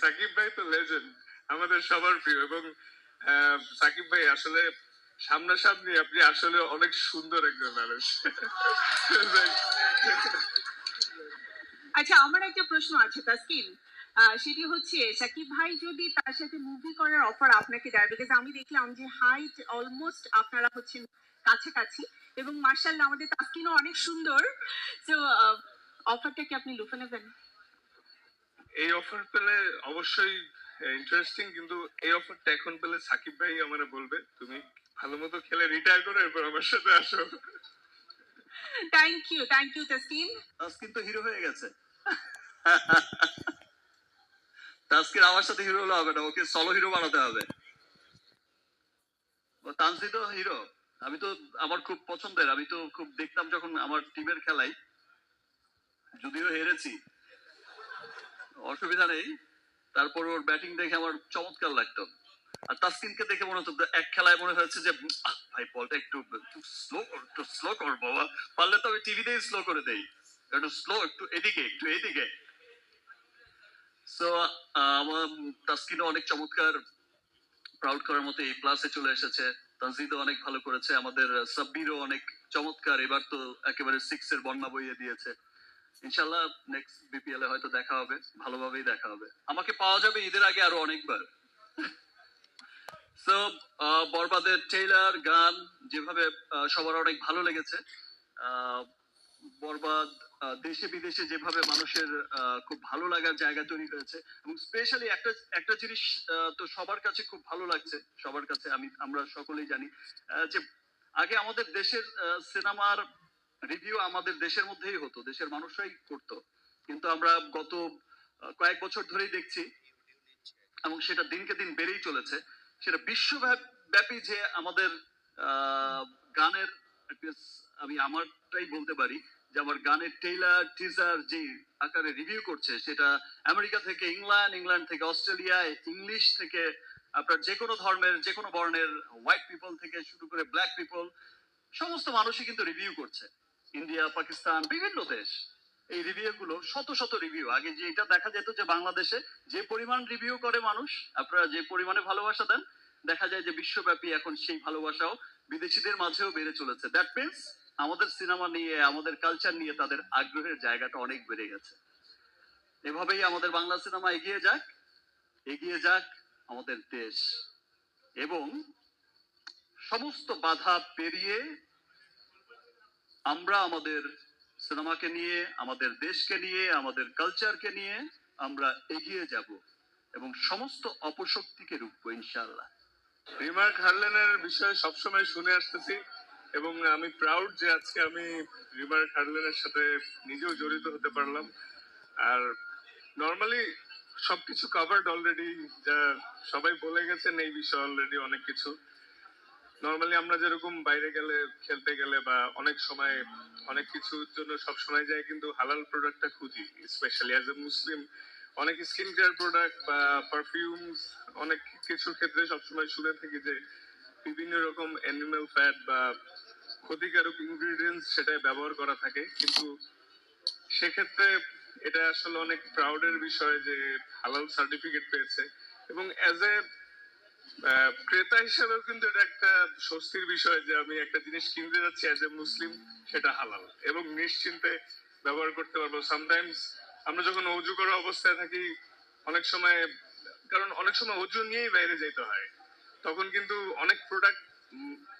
সাকিব ভাই তো লেজেন্ড আমাদের সবার প্রিয় এবং সাকিব ভাই আসলে সামনাসামনি আপনি আসলে অনেক সুন্দর একজন মানুষ। আচ্ছা আমার একটা প্রশ্ন আছে, তাসকিন। সেটি হচ্ছে, সাকিব ভাই যদি তার সাথে মুভি করার অফার আপনাকে দেয় বিকজ আমি দেখলাম যে হাইট অলমোস্ট আপনারা হচ্ছেন কাছাকাছি এবং মার্শাল্লাহ আমাদের তাসকিনও অনেক সুন্দর। তো অফারটা কি আপনি লুফে নেবেন? এই অফার পেলে অবশ্যই ইন্টারেস্টিং কিন্তু এই অফারটা এখন পেলে সাকিব ভাই আমারে বলবে তুমি ভালো মতো খেলে রিটায়ার করো এরপর আমার সাথে আসো। Thank you thank you Taskin Taskin তো হিরো হয়ে গেছে। তাস্কিন আমার সাথে হিরো হলে হবে না ওকে সলো হিরো বানাতে হবে। ও তানসি তো হিরো আমি তো আমার খুব পছন্দের আমি তো খুব দেখতাম যখন আমার টিমের খেলাই। যদিও হেরেছি। অসুবিধা নেই। তারপর ওর ব্যাটিং দেখে আমার চমৎকার লাগতো। আর তাসকিনকে দেখে মনে হতো এক খেলায় মনে হয়েছে যে ভাই, বলটা একটু স্লো একটু স্লো কর বাবা। পারলে তো আমি টিভিতেই স্লো করে দেই। একটু স্লো একটু এদিকে একটু এদিকে। সো আমার তাসকিনও অনেক চমৎকার প্রাউড করার মতো এই প্লাসে চলে এসেছে। তানজিদও অনেক ভালো করেছে। আমাদের সাব্বিরও অনেক চমৎকার। এবার তো একেবারে সিক্স এর বন্যা বইয়ে দিয়েছে। ইনশাল্লাহ নেক্সট বিপিএল এ হয়তো দেখা হবে, ভালোভাবেই দেখা হবে। আমাকে পাওয়া যাবে ঈদের আগে আরও অনেকবার। সো বরবাদের ট্রেলার গান, যেভাবে সবার অনেক ভালো লেগেছে। বরবাদ দেশে বিদেশে যেভাবে মানুষের খুব ভালো লাগার জায়গা তৈরি হয়েছে। এবং স্পেশালি একটা একটা জিনিস তো সবার কাছে খুব ভালো লাগছে, সবার কাছে আমি, আমরা সকলেই জানি যে আগে আমাদের দেশের সিনেমার রিভিউ আমাদের দেশের মধ্যেই হতো, দেশের মানুষরাই করতো। কিন্তু আমরা গত কয়েক বছর ধরেই দেখছি, এবং সেটা দিনকে দিন বেড়েই চলেছে, সেটা বিশ্বব্যাপী যে আমাদের গানের আমি আমারটাই বলতে পারি, যে আমার গানের টেইলার টিজার যে আকারে রিভিউ করছে, সেটা আমেরিকা থেকে ইংল্যান্ড ইংল্যান্ড থেকে অস্ট্রেলিয়া ইংলিশ থেকে আপনার যে কোনো ধর্মের, যে কোনো বর্ণের হোয়াইট পিপল থেকে শুরু করে ব্ল্যাক পিপল সমস্ত মানুষই কিন্তু রিভিউ করছে। ইন্ডিয়া, পাকিস্তান, বিভিন্ন দেশ এই রিভিউ গুলো, শত শত রিভিউ আগে যে এটা দেখা যেত যে বাংলাদেশে যে পরিমাণ রিভিউ করে মানুষ, আপনারা যে পরিমাণে ভালোবাসা দেন, দেখা যায় যে বিশ্বব্যাপী এখন সেই ভালোবাসাও বিদেশিদের মাঝেও বেড়ে চলেছে। দ্যাট মিনস আমাদের সিনেমা নিয়ে, আমাদের কালচার নিয়ে তাদের আগ্রহের জায়গাটা অনেক বেড়ে গেছে। এভাবেই আমাদের বাংলা সিনেমা এগিয়ে যাক এগিয়ে যাক আমাদের দেশ। এবং সমস্ত বাধা পেরিয়ে আমরা আমাদের সিনেমাকে নিয়ে, আমাদের দেশকে নিয়ে, আমাদের কালচারকে নিয়ে আমরা এগিয়ে যাব এবং সমস্ত অপশক্তিকে রুখবো ইনশাল্লাহ রিমার্ক হার্লেনের বিষয়ে সবসময় শুনে আসতেছি এবং আমি প্রাউড যে আজকে আমি রিমার্ক হার্লেনের সাথে নিজেও জড়িত হতে পারলাম। আর নর্মালি সবকিছু কভার্ড অলরেডি যা সবাই বলে গেছেন, এই বিষয়ে অলরেডি অনেক কিছু। নর্মালি আমরা যেরকম বাইরে গেলে, খেলতে গেলে বা অনেক সময় অনেক কিছুর জন্য সব সময় যাই, কিন্তু হালাল প্রোডাক্টটা খুঁজি। স্পেশালি অ্যাজ এ মুসলিম অনেক স্কিন কেয়ার প্রোডাক্ট বা পারফিউমস অনেক কিছুর ক্ষেত্রে সবসময় শুনে থাকি যে বিভিন্ন রকম অ্যানিমাল ফ্যাট বা ক্ষতিকারক ইনগ্রিডিয়েন্টস সেটাই ব্যবহার করা থাকে। কিন্তু সেক্ষেত্রে এটা আসলে অনেক প্রাউডের বিষয় যে হালাল সার্টিফিকেট পেয়েছে। এবং অ্যাজ এ ক্রেতা হিসেবেও কিন্তু এটা একটা স্বস্তির বিষয় যে আমি একটা জিনিস কিনতে যাচ্ছি অ্যাজ এ মুসলিম সেটা হালাল। এবং নিশ্চিন্তে ব্যবহার করতে পারব। সামটাইমস আমরা যখন অজু করা অবস্থায় থাকি, অনেক সময়, কারণ অনেক সময় অজু নিয়েই বাইরে যেতে হয়। তখন কিন্তু অনেক প্রোডাক্ট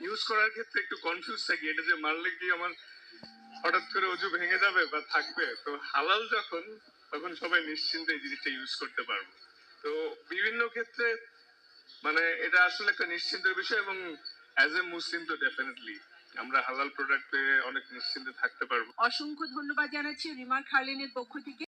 ইউজ করার ক্ষেত্রে একটু কনফিউজ থাকি। এটা যে মারলে কি আমার হঠাৎ করে অজু ভেঙে যাবে বা থাকবে? তো হালাল যখন, তখন সবাই নিশ্চিন্তে এই জিনিসটা ইউজ করতে পারব। তো বিভিন্ন ক্ষেত্রে মানে এটা আসলে একটা নিশ্চিন্তের বিষয় এবং অ্যাজ এ মুসলিম তো ডেফিনেটলি আমরা হালাল প্রোডাক্ট অনেক নিশ্চিন্তে থাকতে পারব। অসংখ্য ধন্যবাদ জানাচ্ছি রিমার্ক খার্লিনের পক্ষ থেকে।